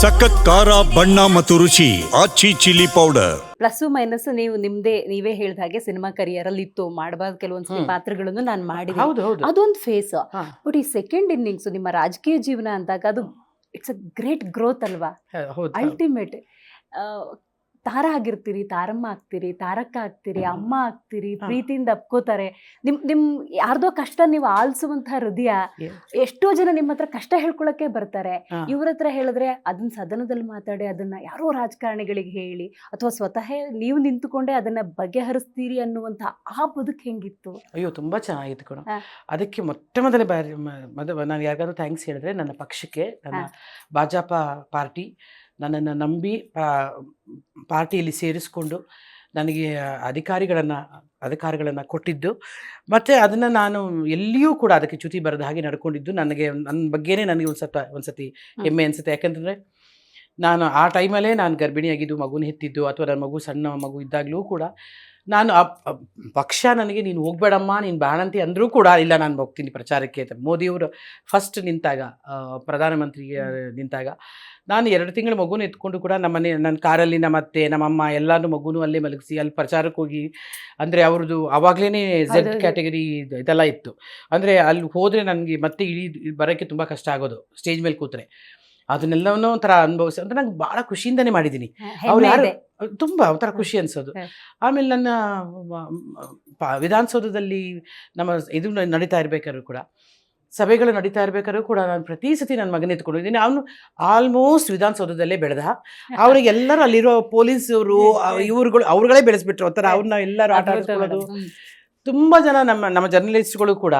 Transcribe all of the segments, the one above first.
ಸಖತ್ ಖಾರ ಬಣ್ಣ ಮತ್ತು ರುಚಿ Aachi chilli powder. Plus minus ನೀವು ನಿಮ್ದೇ ನೀವೇ ಹೇಳಿದ ಹಾಗೆ ಸಿನಿಮಾ ಕರಿಯರ್ ಅಲ್ಲಿ ಇತ್ತು ಮಾಡಬಾರ್ದು ಕೆಲವೊಂದ್ಸತಿ ಹ್ಮ್. ಪಾತ್ರಗಳನ್ನು ನಾನು ಮಾಡಿದೆ. ಹೌದು ಹೌದು. ಅದೊಂದು ಫೇಸ್. ಬಟ್ ಈ ಸೆಕೆಂಡ್ ಇನ್ನಿಂಗ್ಸ್ ನಿಮ್ಮ ರಾಜಕೀಯ ಜೀವನ ಅಂದಾಗ ಅದು ಇಟ್ಸ್ ಅ ಗ್ರೇಟ್ ಗ್ರೋತ್ ಅಲ್ವಾ? ಹೌದು ಅಲ್ಟಿಮೇಟ್ ತಾರ ಆಗಿರ್ತೀರಿ ತಾರಮ್ಮ ಆಗ್ತೀರಿ ತಾರಕ್ಕ ಆಗ್ತೀರಿ ಅಮ್ಮ ಆಗ್ತೀರಿ. ಪ್ರೀತಿಯಿಂದ ಅಪ್ಕೋತಾರೆ ನಿಮ್ ನಿಮ್ ಯಾರ್ದೋ ಕಷ್ಟ ನೀವು ಆಲಿಸುವಂತಹ ಹೃದಯ. ಎಷ್ಟೋ ಜನ ನಿಮ್ಮ ಹತ್ರ ಕಷ್ಟ ಹೇಳ್ಕೊಳಕ್ಕೆ ಬರ್ತಾರೆ. ಇವ್ರ ಹತ್ರ ಹೇಳಿದ್ರೆ ಅದನ್ನ ಸದನದಲ್ಲಿ ಮಾತಾಡಿ ಅದನ್ನ ಯಾರೋ ರಾಜಕಾರಣಿಗಳಿಗೆ ಹೇಳಿ ಅಥವಾ ಸ್ವತಃ ನೀವು ನಿಂತುಕೊಂಡೆ ಅದನ್ನ ಬಗೆಹರಿಸ್ತೀರಿ ಅನ್ನುವಂತ ಆ ಬದುಕು ಹೆಂಗಿತ್ತು ಅಯ್ಯೋ ತುಂಬಾ ಚೆನ್ನಾಗಿತ್ತು ಕೂಡ ಅದಕ್ಕೆ ಮೊಟ್ಟ ಮೊದಲ ಬಾರಿ ನಾನು ಯಾರಿಗಾದ್ರೂ ಥ್ಯಾಂಕ್ಸ್ ಹೇಳಿದ್ರೆ ನನ್ನ ಪಕ್ಷಕ್ಕೆ ನನ್ನ. ಭಾಜಪ ಪಾರ್ಟಿ ನನ್ನನ್ನು ನಂಬಿ ಪಾ- ಪಾರ್ಟಿಯಲ್ಲಿ ಸೇರಿಸ್ಕೊಂಡು ನನಗೆ ಅಧಿಕಾರಿಗಳನ್ನು ಅಧಿಕಾರಿಗಳನ್ನು ಕೊಟ್ಟಿದ್ದು. ಮತ್ತು ಅದನ್ನು ನಾನು ಎಲ್ಲಿಯೂ ಕೂಡ ಅದಕ್ಕೆ ಚ್ಯುತಿ ಬರದ ಹಾಗೆ ನಡ್ಕೊಂಡಿದ್ದು. ನನಗೆ ನನ್ನ ಬಗ್ಗೆನೇ ನನಗೆ ಒಂದು ಸತ ಒಂದು ಸತಿ ಹೆಮ್ಮೆ ಅನಿಸುತ್ತೆ. ಯಾಕಂತಂದರೆ ನಾನು ಆ ಟೈಮಲ್ಲೇ ನಾನು ಗರ್ಭಿಣಿಯಾಗಿದ್ದು ಮಗುನ ಹೆತ್ತಿದ್ದು ಅಥವಾ ನನ್ನ ಮಗು ಸಣ್ಣ ಮಗು ಇದ್ದಾಗಲೂ ಕೂಡ ನಾನು ಪಕ್ಷ ನನಗೆ ನೀನು ಹೋಗ್ಬೇಡಮ್ಮ ನೀನು ಬಾಣಂತಿ ಅಂದರೂ ಕೂಡ ಇಲ್ಲ ನಾನು ಹೋಗ್ತೀನಿ ಪ್ರಚಾರಕ್ಕೆ ಅಂತ. ಮೋದಿಯವರು ಫಸ್ಟ್ ನಿಂತಾಗ ಪ್ರಧಾನಮಂತ್ರಿಗೆ ಪ್ರಧಾನಮಂತ್ರಿ ನಿಂತಾಗ ನಾನು ಎರಡು ತಿಂಗಳು ಮಗುನ ಎತ್ಕೊಂಡು ಕೂಡ ನಮ್ಮನೆ ನನ್ನ ಕಾರಲ್ಲಿ ನಮ್ಮ ಅತ್ತೆ ನಮ್ಮಮ್ಮ ಎಲ್ಲಾನು ಮಗುನೂ ಅಲ್ಲೇ ಮಲಗಿಸಿ ಅಲ್ಲಿ ಪ್ರಚಾರಕ್ಕೆ ಹೋಗಿ ಅಂದರೆ ಅವ್ರದ್ದು ಆವಾಗಲೇ ಝೆಡ್. ಕ್ಯಾಟಗರಿ ಇದೆಲ್ಲ ಇತ್ತು. ಅಂದರೆ ಅಲ್ಲಿ ಹೋದರೆ ನನಗೆ ಮತ್ತೆ ಇಳಿ ಬರೋಕ್ಕೆ ತುಂಬ ಕಷ್ಟ ಆಗೋದು ಸ್ಟೇಜ್ ಮೇಲೆ ಕೂತ್ರೆ. ಅದನ್ನೆಲ್ಲವನ್ನೂ ಒಂಥರ ಅನುಭವಿಸಿ ಅಂದರೆ ನಂಗೆ ಭಾಳ ಖುಷಿಯಿಂದನೇ ಮಾಡಿದ್ದೀನಿ. ಅವ್ರು ಯಾರು ತುಂಬ ಒಂಥರ ಖುಷಿ ಅನ್ಸೋದು. ಆಮೇಲೆ ನನ್ನ ವಿಧಾನಸೌಧದಲ್ಲಿ ನಮ್ಮ ಇದು ನಡೀತಾ ಇರ್ಬೇಕಾದ್ರು ಕೂಡ ಸಭೆಗಳು ನಡೀತಾ ಇರ್ಬೇಕಾದ್ರೂ ಕೂಡ ನಾನು ಪ್ರತಿ ಸತಿ ನನ್ನ ಮಗನ ಎತ್ಕೊಂಡಿದ್ದೀನಿ. ಅವನು ಆಲ್ಮೋಸ್ಟ್ ವಿಧಾನಸೌಧದಲ್ಲೇ ಬೆಳೆದ. ಅವ್ರಿಗೆ ಎಲ್ಲರೂ ಅಲ್ಲಿರೋ ಪೊಲೀಸರು ಇವ್ರುಗಳು ಅವ್ರುಗಳೇ ಬೆಳೆಸ್ಬಿಟ್ರು. ಒಂಥರ ಅವ್ರನ್ನ ಎಲ್ಲರೂ ಆಟ ಆಡ್ತಾ ಆಡಿಸ್ಕೊಳ್ಳೋದು. ತುಂಬಾ ಜನ ನಮ್ಮ ನಮ್ಮ ಜರ್ನಲಿಸ್ಟ್ಗಳು ಕೂಡ.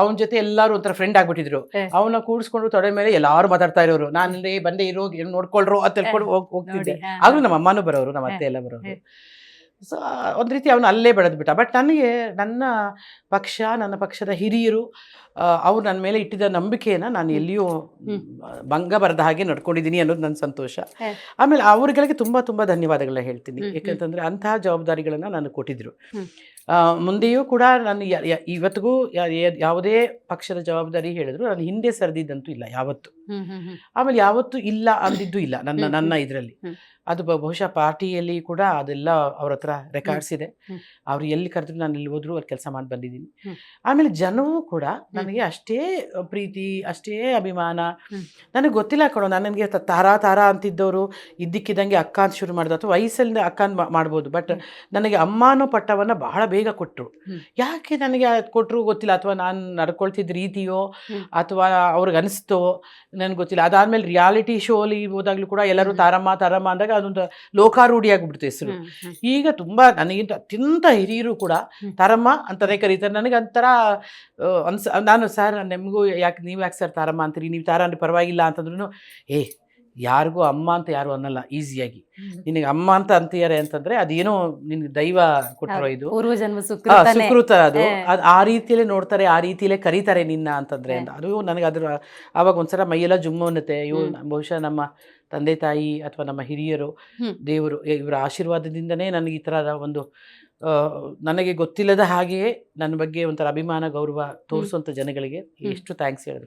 ಅವನ ಜೊತೆ ಎಲ್ಲರೂ ಒಂಥರ ಫ್ರೆಂಡ್ ಆಗ್ಬಿಟ್ಟಿದ್ರು. ಅವನ್ನ ಕೂಡಿಸ್ಕೊಂಡು ತೊಡೆ ಮೇಲೆ ಎಲ್ಲಾರು ಮಾತಾಡ್ತಾ ಇರೋರು. ನಾನು ರೇ ಬಂದೆ ಇರೋ ನೋಡ್ಕೊಳ್ರು ಅಂತ ನೋಡಿ ಹೋಗ್ತಿದ್ದೆ ಆದ್ರೂ ನಮ್ಮ ಅಮ್ಮನೂ ಬರೋರು ನಮ್ಮ ಅತ್ತೆ ಎಲ್ಲ ಬರೋರು. ಸೊ ಒಂದು ರೀತಿ ಅವನು ಅಲ್ಲೇ ಬೆಳೆದ್ಬಿಟ್ಟ. ಬಟ್ ನನಗೆ ನನ್ನ ಪಕ್ಷ ನನ್ನ ಪಕ್ಷದ ಹಿರಿಯರು ಅವ್ರು ನನ್ನ ಮೇಲೆ ಇಟ್ಟಿದ್ದ ನಂಬಿಕೆಯನ್ನು ನಾನು ಎಲ್ಲಿಯೂ. ಭಂಗ ಬರದ ಹಾಗೆ ನಡ್ಕೊಂಡಿದ್ದೀನಿ ಅನ್ನೋದು ನನ್ನ ಸಂತೋಷ. ಆಮೇಲೆ ಅವ್ರುಗಳಿಗೆ ತುಂಬ ತುಂಬ ಧನ್ಯವಾದಗಳನ್ನ ಹೇಳ್ತೀನಿ. ಯಾಕಂತಂದರೆ ಅಂತಹ ಜವಾಬ್ದಾರಿಗಳನ್ನು ನಾನು. ಆ, ಮುಂದೆಯೂ ಕೂಡ ನಾನು ಇವತ್ತಿಗೂ ಯಾವುದೇ ಪಕ್ಷದ ಜವಾಬ್ದಾರಿ ಹೇಳಿದ್ರು ನಾನು ಹಿಂದೆ ಸರಿದಿದ್ದಂತೂ ಇಲ್ಲ ಯಾವತ್ತು. ಆಮೇಲೆ ಯಾವತ್ತು ಇಲ್ಲ ಅಂದಿದ್ದು ಇಲ್ಲ ನನ್ನ ನನ್ನ ಇದರಲ್ಲಿ. ಅದು ಬಹುಶಃ ಪಾರ್ಟಿಯಲ್ಲಿ ಕೂಡ ಅದೆಲ್ಲ ಅವ್ರ ಹತ್ರ ರೆಕಾರ್ಡ್ಸ್ ಇದೆ. ಅವ್ರು ಎಲ್ಲಿ ಕರೆದ್ರು ನಾನು ಎಲ್ಲಿ ಹೋದ್ರು ಅಲ್ಲಿ ಕೆಲಸ ಮಾಡಿ ಬಂದಿದ್ದೀನಿ. ಆಮೇಲೆ ಜನವೂ ಕೂಡ ನನಗೆ ಅಷ್ಟೇ ಪ್ರೀತಿ ಅಷ್ಟೇ ಅಭಿಮಾನ. ನನಗೆ ಗೊತ್ತಿಲ್ಲ ಕೊಡೋ ನನಗೆ ತಾರಾ ತಾರಾ ಅಂತಿದ್ದವರು ಇದ್ದಕ್ಕಿದ್ದಂಗೆ ಅಕ್ಕ ಅಂತ ಶುರು ಮಾಡೋದು ಅಥವಾ ವಯಸ್ಸಲ್ಲಿ ಅಕ್ಕ ಮಾಡ್ಬೋದು ಬಟ್ ನನಗೆ ಅಮ್ಮ ಅನ್ನೋ ಪಟ್ಟವನ್ನು ಬಹಳ ಬೇಗ ಕೊಟ್ಟರು ಯಾಕೆ ನನಗೆ ಅದು ಕೊಟ್ಟರು ಗೊತ್ತಿಲ್ಲ ಅಥವಾ ನಾನು ನಡ್ಕೊಳ್ತಿದ್ದ ರೀತಿಯೋ. ಅಥವಾ ಅವ್ರಿಗೆ ಅನಿಸ್ತೋ ನನಗೆ ಗೊತ್ತಿಲ್ಲ. ಅದಾದ್ಮೇಲೆ ರಿಯಾಲಿಟಿ ಶೋಲಿ ಹೋದಾಗ್ಲೂ ಕೂಡ ಎಲ್ಲರೂ. ತಾರಮ್ಮ ತಾರಮ್ಮ ಅಂದಾಗ ಅದೊಂದು ಲೋಕಾರೂಢಿ ಆಗ್ಬಿಡ್ತು ಹೆಸರು. ಈಗ ತುಂಬಾ ನನಗಿಂತ ಅತ್ಯಂತ ಹಿರಿಯರು ಕೂಡ ತಾರಮ್ಮ ಅಂತಲೇ ಕರೀತಾರೆ. ನನಗೆ ಒಂಥರ ಅನ್ಸ ನಾನು ಸರ್ ನಿಮಗೂ ಯಾಕೆ ನೀವು ಯಾಕೆ ಸರ್ ತಾರಮ್ಮ ಅಂತೀರಿ? ನೀವು ತಾರ ಅಂದ್ರೆ ಪರವಾಗಿಲ್ಲ ಅಂತಂದ್ರೂ ಏ ಯಾರಿಗೂ ಅಮ್ಮ ಅಂತ ಯಾರು ಅನ್ನಲ್ಲ ಈಸಿಯಾಗಿ. ನಿನಗೆ ಅಮ್ಮ ಅಂತ ಅಂತೀಯಾರೆ ಅಂತಂದ್ರೆ ಅದೇನೋ ನಿನ್ಗೆ ದೈವ ಕೊಟ್ಟಿರೋ ಇದು. ಸುಕೃತ ಅದು. ಆ ರೀತಿಯಲ್ಲೇ ನೋಡ್ತಾರೆ ಆ ರೀತಿಯಲ್ಲೇ ಕರೀತಾರೆ ನಿನ್ನ ಅಂತಂದ್ರೆ. ಅಂತ ಅದು ನನಗೆ ಅದ್ರ ಆವಾಗ ಒಂದ್ಸಲ ಮೈಯೆಲ್ಲ ಜುಮ್ಮು ಅನ್ನತ್ತೆ. ಇವು. ಬಹುಶಃ ನಮ್ಮ ತಂದೆ ತಾಯಿ ಅಥವಾ ನಮ್ಮ ಹಿರಿಯರು ದೇವರು ಇವರ ಆಶೀರ್ವಾದದಿಂದನೇ ನನಗೆ ಈ ಥರದ ಒಂದು ನನಗೆ ಗೊತ್ತಿಲ್ಲದ ಹಾಗೆಯೇ ನನ್ನ ಬಗ್ಗೆ ಒಂಥರ ಅಭಿಮಾನ ಗೌರವ ತೋರಿಸುವಂಥ ಜನಗಳಿಗೆ. ಎಷ್ಟು ಥ್ಯಾಂಕ್ಸ್ ಹೇಳಿದ್ರು.